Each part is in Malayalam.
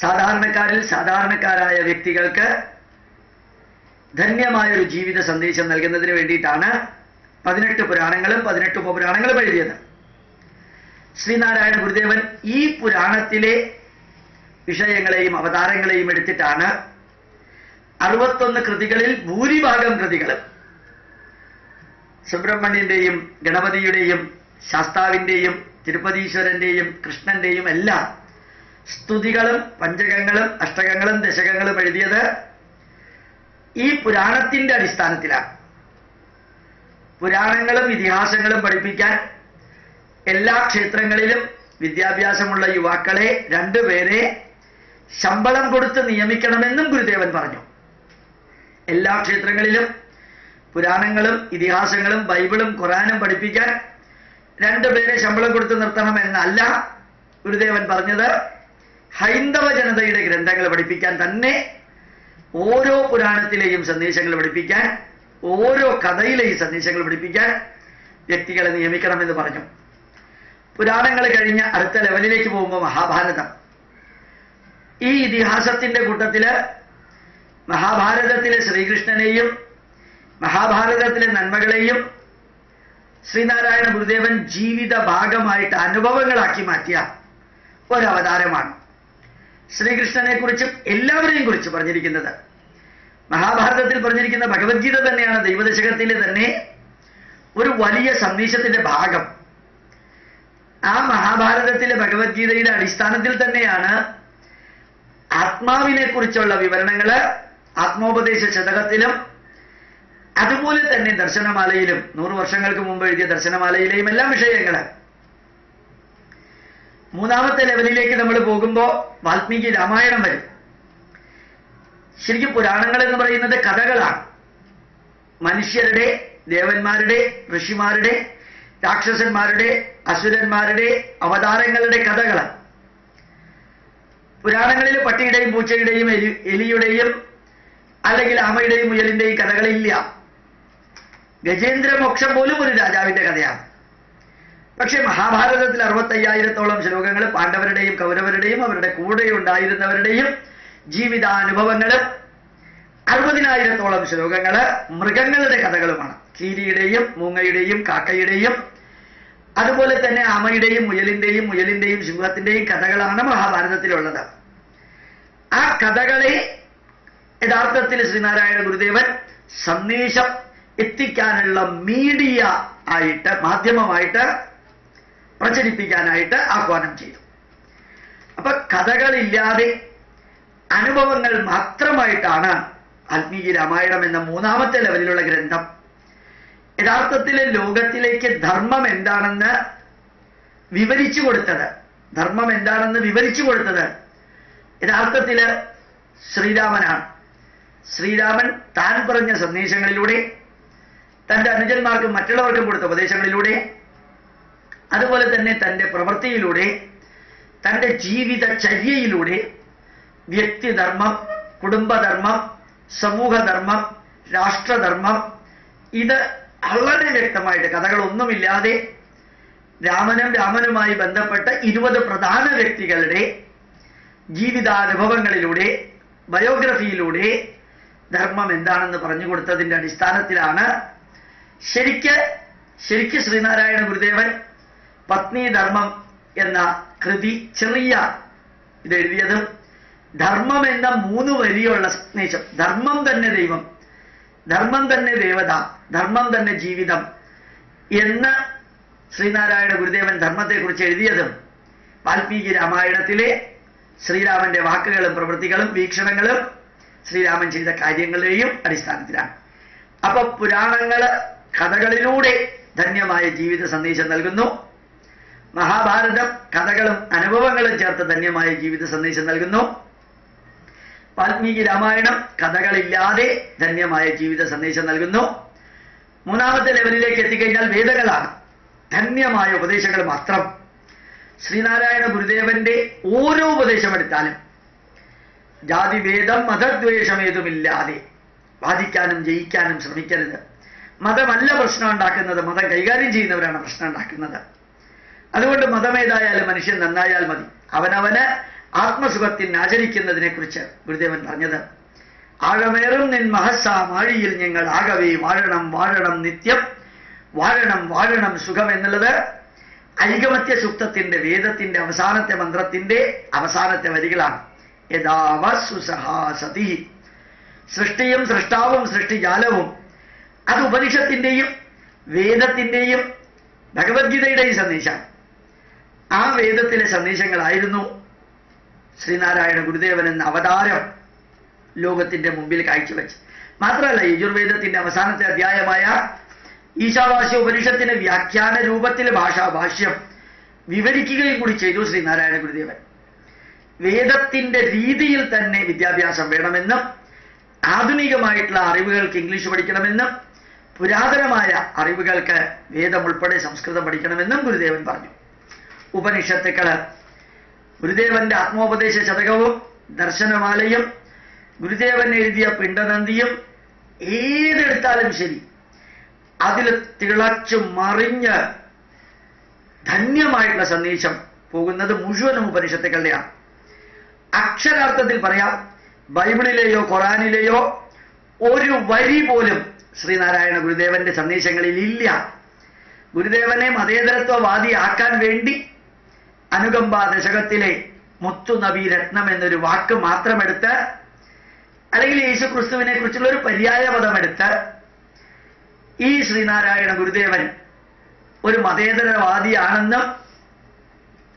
സാധാരണക്കാരിൽ സാധാരണക്കാരായ വ്യക്തികൾക്ക് ധന്യമായ ഒരു ജീവിത സന്ദേശം നൽകുന്നതിന് വേണ്ടിയിട്ടാണ് പതിനെട്ട് പുരാണങ്ങളും പതിനെട്ട് ഉപപുരാണങ്ങളും എഴുതിയത്. ശ്രീനാരായണ ഗുരുദേവൻ ഈ പുരാണത്തിലെ വിഷയങ്ങളെയും അവതാരങ്ങളെയും എടുത്തിട്ടാണ് അറുപത്തൊന്ന് കൃതികളിൽ ഭൂരിഭാഗം കൃതികളും സുബ്രഹ്മണ്യന്റെയും ഗണപതിയുടെയും ശാസ്താവിന്റെയും തിരുപ്പതീശ്വരന്റെയും കൃഷ്ണന്റെയും എല്ലാം സ്തുതികളും പഞ്ചകങ്ങളും അഷ്ടകങ്ങളും ദശകങ്ങളും എഴുതിയത് ഈ പുരാണത്തിന്റെ അടിസ്ഥാനത്തിലാണ്. പുരാണങ്ങളും ഇതിഹാസങ്ങളും പഠിപ്പിക്കാൻ എല്ലാ ക്ഷേത്രങ്ങളിലും വിദ്യാഭ്യാസമുള്ള യുവാക്കളെ രണ്ടുപേരെ ശമ്പളം കൊടുത്ത് നിയമിക്കണമെന്നും ഗുരുദേവൻ പറഞ്ഞു. എല്ലാ ക്ഷേത്രങ്ങളിലും പുരാണങ്ങളും ഇതിഹാസങ്ങളും ബൈബിളും ഖുറാനും പഠിപ്പിക്കാൻ രണ്ടുപേരെ ശമ്പളം കൊടുത്ത് നിർത്തണം എന്നല്ല ഗുരുദേവൻ പറഞ്ഞത്. ഹൈന്ദവ ജനതയുടെ ഗ്രന്ഥങ്ങൾ പഠിപ്പിക്കാൻ തന്നെ ഓരോ പുരാണത്തിലെയും സന്ദേശങ്ങൾ പഠിപ്പിക്കാൻ ഓരോ കഥയിലെയും സന്ദേശങ്ങൾ പഠിപ്പിക്കാൻ വ്യക്തികളെ നിയമിക്കണമെന്ന് പറഞ്ഞു. പുരാണങ്ങൾ കഴിഞ്ഞ് അടുത്ത ലെവലിലേക്ക് പോകുമ്പോൾ മഹാഭാരതം. ഈ ഇതിഹാസത്തിന്റെ കൂട്ടത്തിൽ മഹാഭാരതത്തിലെ ശ്രീകൃഷ്ണനെയും മഹാഭാരതത്തിലെ നന്മകളെയും ശ്രീനാരായണ ഗുരുദേവൻ ജീവിത ഭാഗമായിട്ട് അനുഭവങ്ങളാക്കി മാറ്റിയ ഒരവതാരമാണ്. ശ്രീകൃഷ്ണനെ കുറിച്ചും എല്ലാവരെയും കുറിച്ച് പറഞ്ഞിരിക്കുന്നത്. മഹാഭാരതത്തിൽ പറഞ്ഞിരിക്കുന്ന ഭഗവത്ഗീത തന്നെയാണ് ദൈവദശകത്തിലെ തന്നെ ഒരു വലിയ സന്ദേശത്തിന്റെ ഭാഗം. ആ മഹാഭാരതത്തിലെ ഭഗവത്ഗീതയുടെ അടിസ്ഥാനത്തിൽ തന്നെയാണ് ആത്മാവിനെ കുറിച്ചുള്ള വിവരണങ്ങൾ ആത്മോപദേശ ശതകത്തിലും അതുപോലെ തന്നെ ദർശനമാലയിലും നൂറ് വർഷങ്ങൾക്ക് മുമ്പ് എഴുതിയ ദർശനമാലയിലെയും എല്ലാ വിഷയങ്ങൾ. മൂന്നാമത്തെ ലെവലിലേക്ക് നമ്മൾ പോകുമ്പോൾ വാൽമീകി രാമായണം വരും. ശരിക്കും പുരാണങ്ങൾ എന്ന് പറയുന്നത് കഥകളാണ്. മനുഷ്യരുടെ ദേവന്മാരുടെ ഋഷിമാരുടെ രാക്ഷസന്മാരുടെ അസുരന്മാരുടെ അവതാരങ്ങളുടെ കഥകളാണ്. പുരാണങ്ങളിൽ പട്ടിയുടെയും പൂച്ചയുടെയും എലി എലിയുടെയും അല്ലെങ്കിൽ ആമയുടെയും മുയലിന്റെയും കഥകളില്ല. ഗജേന്ദ്രമോക്ഷം പോലും ഒരു രാജാവിന്റെ കഥയാണ്. പക്ഷെ മഹാഭാരതത്തിൽ അറുപത്തയ്യായിരത്തോളം ശ്ലോകങ്ങൾ പാണ്ഡവരുടെയും കൗരവരുടെയും അവരുടെ കൂടെ ഉണ്ടായിരുന്നവരുടെയും ജീവിതാനുഭവങ്ങളും അറുപതിനായിരത്തോളം ശ്ലോകങ്ങൾ മൃഗങ്ങളുടെ കഥകളുമാണ്. കീരിയുടെയും മൂങ്ങയുടെയും കാക്കയുടെയും അതുപോലെ തന്നെ ആമയുടെയും മുയലിന്റെയും മുയലിന്റെയും സിംഹത്തിന്റെയും കഥകളാണ് മഹാഭാരതത്തിലുള്ളത്. ആ കഥകളെ യഥാർത്ഥത്തിൽ ശ്രീനാരായണ ഗുരുദേവൻ സന്ദേശം എത്തിക്കാനുള്ള മീഡിയ ആയിട്ട് മാധ്യമമായിട്ട് പ്രചരിപ്പിക്കാനായിട്ട് ആഹ്വാനം ചെയ്തു. അപ്പൊ കഥകളില്ലാതെ അനുഭവങ്ങൾ മാത്രമായിട്ടാണ് ആത്മീയ രാമായണം എന്ന മൂന്നാമത്തെ ലെവലിലുള്ള ഗ്രന്ഥം. യഥാർത്ഥത്തിൽ ലോകത്തിലേക്ക് ധർമ്മം എന്താണെന്ന് വിവരിച്ചു കൊടുത്തത്. ധർമ്മം എന്താണെന്ന് വിവരിച്ചു കൊടുത്തത് യഥാർത്ഥത്തിൽ ശ്രീരാമനാണ്. ശ്രീരാമൻ താൻ പറഞ്ഞ സന്ദേശങ്ങളിലൂടെ തന്റെ അനുജന്മാർക്കും മറ്റുള്ളവർക്കും കൊടുത്ത ഉപദേശങ്ങളിലൂടെ അതുപോലെ തന്നെ തന്റെ പ്രവൃത്തിയിലൂടെ തന്റെ ജീവിതചര്യയിലൂടെ വ്യക്തിധർമ്മം കുടുംബധർമ്മം സമൂഹധർമ്മം രാഷ്ട്രധർമ്മം ഇത് വളരെ വ്യക്തമായിട്ട് കഥകളൊന്നുമില്ലാതെ രാമനും രാമനുമായി ബന്ധപ്പെട്ട ഇരുപത് പ്രധാന വ്യക്തികളുടെ ജീവിതാനുഭവങ്ങളിലൂടെ ബയോഗ്രഫിയിലൂടെ ധർമ്മം എന്താണെന്ന് പറഞ്ഞു കൊടുത്തതിന്റെ അടിസ്ഥാനത്തിലാണ് ശരിക്ക് ശരിക്ക് ശ്രീനാരായണ ഗുരുദേവൻ പത്നി ധർമ്മം എന്ന കൃതി ചെറിയ ഇത് എഴുതിയത് ധർമ്മം എന്ന മൂന്ന് വരിയുള്ള സന്ദേശം. ധർമ്മം തന്നെ ദൈവം ധർമ്മം തന്നെ ദേവത ധർമ്മം തന്നെ ജീവിതം എന്ന് ശ്രീനാരായണ ഗുരുദേവൻ ധർമ്മത്തെക്കുറിച്ച് എഴുതിയതും വാൽമീകി രാമായണത്തിലെ ശ്രീരാമന്റെ വാക്കുകളും പ്രവൃത്തികളും വീക്ഷണങ്ങളും ശ്രീരാമൻ ചെയ്ത കാര്യങ്ങളുടെയും അടിസ്ഥാനത്തിലാണ്. അപ്പൊ പുരാണങ്ങൾ കഥകളിലൂടെ ധന്യമായ ജീവിത സന്ദേശം നൽകുന്നു. മഹാഭാരതം കഥകളും അനുഭവങ്ങളും ചേർത്ത് ധന്യമായ ജീവിത സന്ദേശം നൽകുന്നു. വാൽമീകി രാമായണം കഥകളില്ലാതെ ധന്യമായ ജീവിത സന്ദേശം നൽകുന്നു. മൂന്നാമത്തെ ലെവലിലേക്ക് എത്തിക്കഴിഞ്ഞാൽ വേദകളാണ് ധന്യമായ ഉപദേശങ്ങൾ മാത്രം. ശ്രീനാരായണ ഗുരുദേവന്റെ ഓരോ ഉപദേശം എടുത്താലും ജാതിഭേദം മതദ്വേഷമേതുമില്ലാതെ വാദിക്കാനും ജയിക്കാനും ശ്രമിക്കരുത്. മതമല്ല പ്രശ്നം ഉണ്ടാക്കുന്നത് മതം കൈകാര്യം ചെയ്യുന്നവരാണ് പ്രശ്നം ഉണ്ടാക്കുന്നത്. അതുകൊണ്ട് മതമേതായാലും മനുഷ്യൻ നന്നായാൽ മതി. അവനവന് ആത്മസുഖത്തിന് ആചരിക്കുന്നതിനെ കുറിച്ച് ഗുരുദേവൻ പറഞ്ഞത് ആഴമേറും നിൻ മഹസാമാഴിയിൽ ഞങ്ങൾ ആകവേ വാഴണം വാഴണം നിത്യം വാഴണം വാഴണം സുഖം എന്നുള്ളത് ഐകമത്യ സൂക്തത്തിന്റെ വേദത്തിന്റെ അവസാനത്തെ മന്ത്രത്തിന്റെ അവസാനത്തെ വരികളാണ്. യഥാവ സുസഹാസതി സൃഷ്ടിയും സൃഷ്ടാവും സൃഷ്ടിജാലവും അത് ഉപനിഷത്തിന്റെയും വേദത്തിന്റെയും ഭഗവത്ഗീതയുടെയും സന്ദേശമാണ്. ആ വേദത്തിലെ സന്ദേശങ്ങളായിരുന്നു ശ്രീനാരായണ ഗുരുദേവൻ എന്ന അവതാരം ലോകത്തിന്റെ മുമ്പിൽ കാഴ്ചവെച്ച്. മാത്രമല്ല യജുർവേദത്തിന്റെ അവസാനത്തെ അധ്യായമായ ഈശാവാസ്യ ഉപനിഷത്തിന്റെ വ്യാഖ്യാന രൂപത്തിൽ ഭാഷാഭാഷ്യം വിവരിക്കുകയും കൂടി ചെയ്തു ശ്രീനാരായണ ഗുരുദേവൻ. വേദത്തിന്റെ രീതിയിൽ തന്നെ വിദ്യാഭ്യാസം വേണമെന്നും ആധുനികമായിട്ടുള്ള അറിവുകൾക്ക് ഇംഗ്ലീഷ് പഠിക്കണമെന്നും പുരാതനമായ അറിവുകൾക്ക് വേദം ഉൾപ്പെടെ സംസ്കൃതം പഠിക്കണമെന്നും ഗുരുദേവൻ പറഞ്ഞു. ഉപനിഷത്തുക്കൾ. ഗുരുദേവന്റെ ആത്മോപദേശ ശതകവും ദർശനമാലയും ഗുരുദേവൻ എഴുതിയ പിണ്ടനന്ദിയും ഏതെടുത്താലും ശരി അതിൽ തിളച്ചു മറിഞ്ഞ് ധന്യമായിട്ടുള്ള സന്ദേശം പോകുന്നത് മുഴുവനും ഉപനിഷത്തുക്കളുടെയാണ്. അക്ഷരാർത്ഥത്തിൽ പറയാം ബൈബിളിലെയോ ഖുറാനിലെയോ ഒരു വരി പോലും ശ്രീനാരായണ ഗുരുദേവന്റെ സന്ദേശങ്ങളിൽ ഇല്ല. ഗുരുദേവനെ മതേതരത്വവാദിയാക്കാൻ വേണ്ടി അനുകമ്പ ദശകത്തിലെ മുത്തു നബി രത്നം എന്നൊരു വാക്ക് മാത്രമെടുത്ത് അല്ലെങ്കിൽ യേശു ക്രിസ്തുവിനെ കുറിച്ചുള്ള ഒരു പര്യായ പദമെടുത്ത് ഈ ശ്രീനാരായണ ഗുരുദേവൻ ഒരു മതേതരവാദിയാണെന്നും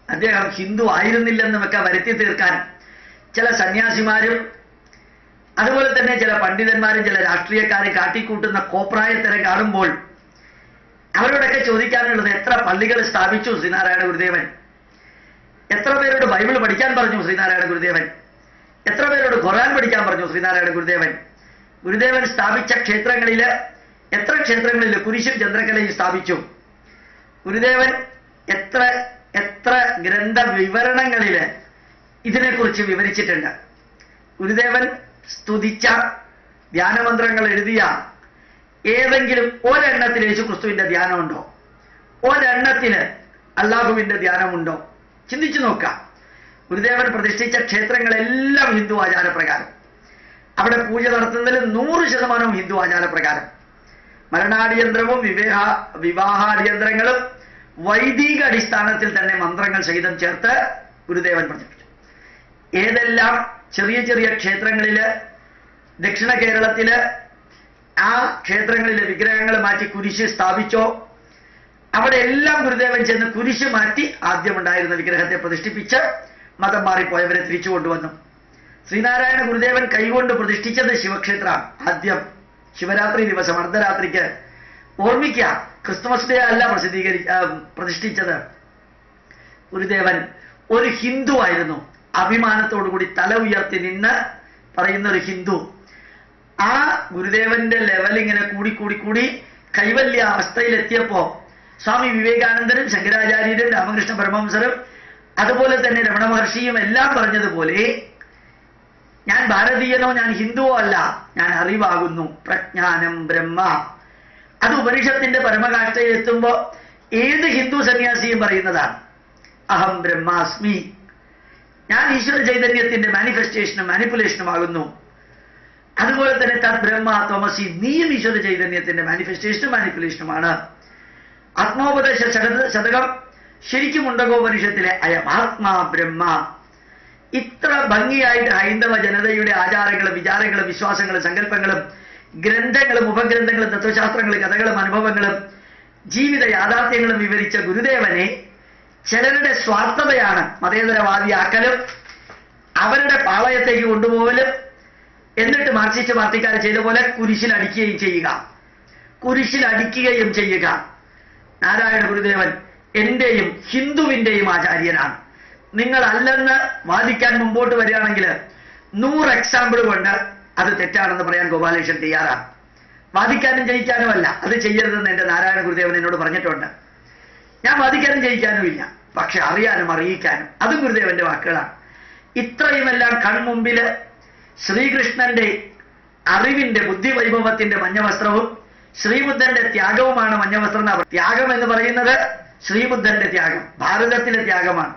അദ്ദേഹം ഹിന്ദു ആയിരുന്നില്ലെന്നുമൊക്കെ വരുത്തി തീർക്കാൻ ചില സന്യാസിമാരും അതുപോലെ തന്നെ ചില പണ്ഡിതന്മാരും ചില രാഷ്ട്രീയക്കാരെ കാട്ടിക്കൂട്ടുന്ന കോപ്രായത്തരം കാണുമ്പോൾ അവരോടൊക്കെ ചോദിക്കാനുള്ളത് എത്ര പള്ളികൾ സ്ഥാപിച്ചു ശ്രീനാരായണ ഗുരുദേവൻ? എത്ര പേരോട് ബൈബിൾ പഠിക്കാൻ പറഞ്ഞു ശ്രീനാരായണ ഗുരുദേവൻ? എത്ര പേരോട് ഖുർആൻ പഠിക്കാൻ പറഞ്ഞു ശ്രീനാരായണ ഗുരുദേവൻ? ഗുരുദേവൻ സ്ഥാപിച്ച ക്ഷേത്രങ്ങളിൽ എത്ര ക്ഷേത്രങ്ങളിൽ കുരിശും ചന്ദ്രകലയും സ്ഥാപിച്ചു? ഗുരുദേവൻ എത്ര എത്ര ഗ്രന്ഥ വിവരണങ്ങളിൽ ഇതിനെക്കുറിച്ച് വിവരിച്ചിട്ടുണ്ട്? ഗുരുദേവൻ സ്തുതിച്ച ധ്യാനമന്ത്രങ്ങൾ എഴുതിയ ഏതെങ്കിലും ഒരെണ്ണത്തിൽ യേശു ക്രിസ്തുവിന്റെ ധ്യാനമുണ്ടോ? ഒരെണ്ണത്തിന് അള്ളാഹുവിന്റെ ധ്യാനമുണ്ടോ? ചിന്തിച്ചു നോക്കാം ഗുരുദേവൻ പ്രതിഷ്ഠിച്ച ക്ഷേത്രങ്ങളെല്ലാം ഹിന്ദു ആചാരപ്രകാരം. അവിടെ പൂജ നടത്തുന്നതിൽ നൂറ് ശതമാനവും ഹിന്ദു ആചാരപ്രകാരം. മരണാടിയന്ത്രവും വിവേഹ വിവാഹാടിയന്ത്രങ്ങളും വൈദിക അടിസ്ഥാനത്തിൽ തന്നെ മന്ത്രങ്ങൾ സഹിതം ചേർത്ത് ഗുരുദേവൻ പഠിപ്പിച്ചു ഏതെല്ലാം ചെറിയ ചെറിയ ക്ഷേത്രങ്ങളിൽ ദക്ഷിണ കേരളത്തിൽ ആ ക്ഷേത്രങ്ങളിലെ വിഗ്രഹങ്ങൾ മാറ്റി കുരിശ് സ്ഥാപിച്ചോ അവിടെ എല്ലാം ഗുരുദേവൻ ചെന്ന് കുരിശ് മാറ്റി ആദ്യമുണ്ടായിരുന്ന വിഗ്രഹത്തെ പ്രതിഷ്ഠിപ്പിച്ച് മതം മാറിപ്പോയവരെ തിരിച്ചു കൊണ്ടുവന്നു. ശ്രീനാരായണ ഗുരുദേവൻ കൈകൊണ്ട് പ്രതിഷ്ഠിച്ചത് ശിവക്ഷേത്ര ആദ്യം ശിവരാത്രി ദിവസം അർദ്ധരാത്രിക്ക് ഓർമ്മിക്കുക ക്രിസ്തുമസ് ഡേ അല്ല പ്രസിദ്ധീകരി പ്രതിഷ്ഠിച്ചത്. ഗുരുദേവൻ ഒരു ഹിന്ദു ആയിരുന്നു. അഭിമാനത്തോടുകൂടി തല ഉയർത്തി നിന്ന് പറയുന്ന ഒരു ഹിന്ദു. ആ ഗുരുദേവന്റെ ലെവൽ ഇങ്ങനെ കൂടി കൂടി കൂടി കൈവല്യ അവസ്ഥയിലെത്തിയപ്പോ സ്വാമി വിവേകാനന്ദനും ശങ്കരാചാര്യരും രാമകൃഷ്ണ പരമഹംസരും അതുപോലെ തന്നെ രമണ മഹർഷിയും എല്ലാം പറഞ്ഞതുപോലെ ഞാൻ ഭാരതീയനോ ഞാൻ ഹിന്ദുവോ അല്ല ഞാൻ അറിവാകുന്നു. പ്രജ്ഞാനം ബ്രഹ്മ. അത് ഉപനിഷത്തിന്റെ പരമകാഷ്ഠയിൽ എത്തുമ്പോൾ ഏത് ഹിന്ദു സന്യാസിയും പറയുന്നതാണ്. അഹം ബ്രഹ്മാസ്മി. ഞാൻ ഈശ്വര ചൈതന്യത്തിന്റെ മാനിഫെസ്റ്റേഷനും മാനിപ്പുലേഷനും ആകുന്നു. അതുപോലെ തന്നെ തത് ബ്രഹ്മ തോമസി നീയും ഈശ്വര ചൈതന്യത്തിന്റെ മാനിഫെസ്റ്റേഷനും മാനിപ്പുലേഷനുമാണ് ആത്മോപദേശ ശതകം ശരിക്കും മുണ്ടകോപനിഷത്തിലെ അയം ആത്മാ ബ്രഹ്മ. ഇത്ര ഭംഗിയായിട്ട് ഹൈന്ദവ ജനതയുടെ ആചാരങ്ങളും വിചാരങ്ങളും വിശ്വാസങ്ങളും സങ്കല്പങ്ങളും ഗ്രന്ഥങ്ങളും ഉപഗ്രന്ഥങ്ങളും തത്വശാസ്ത്രങ്ങളും കഥകളും അനുഭവങ്ങളും ജീവിത യാഥാർത്ഥ്യങ്ങളും വിവരിച്ച ഗുരുദേവനെ ചിലരുടെ സ്വാർത്ഥതയാണ് മതേതരവാദിയാക്കലും അവരുടെ പാളയത്തേക്ക് കൊണ്ടുപോകലും എന്നിട്ട് മാർക്സിസ്റ്റ് പാർട്ടിക്കാർ ചെയ്ത പോലെ കുരിശിൽ അടിക്കുകയും ചെയ്യുക. കുരിശിൽ അടിക്കുകയും ചെയ്യുക. നാരായണ ഗുരുദേവൻ എന്റെയും ഹിന്ദുവിന്റെയും ആചാര്യനാണ്. നിങ്ങൾ അല്ലെന്ന് വാദിക്കാൻ മുമ്പോട്ട് വരികയാണെങ്കിൽ നൂറ് എക്സാമ്പിൾ കൊണ്ട് അത് തെറ്റാണെന്ന് പറയാൻ ഗോപാലകൃഷ്ണൻ തയ്യാറാണ്. വാദിക്കാനും ജയിക്കാനും അല്ല അത് ചെയ്യരുതെന്ന് എന്റെ നാരായണ ഗുരുദേവൻ എന്നോട് പറഞ്ഞിട്ടുണ്ട്. ഞാൻ വാദിക്കാനും ജയിക്കാനും ഇല്ല പക്ഷെ അറിയാനും അറിയിക്കാനും. അതും ഗുരുദേവന്റെ വാക്കുകളാണ്. ഇത്രയുമെല്ലാം കൺമുമ്പിൽ ശ്രീകൃഷ്ണന്റെ അറിവിന്റെ ബുദ്ധിവൈഭവത്തിന്റെ മഞ്ഞവസ്ത്രവും ശ്രീബുദ്ധന്റെ ത്യാഗവുമാണ് മഞ്ഞവസ്ത്രം ത്യാഗം എന്ന് പറയുന്നത് ശ്രീബുദ്ധന്റെ ത്യാഗം ഭാരതത്തിലെ ത്യാഗമാണ്.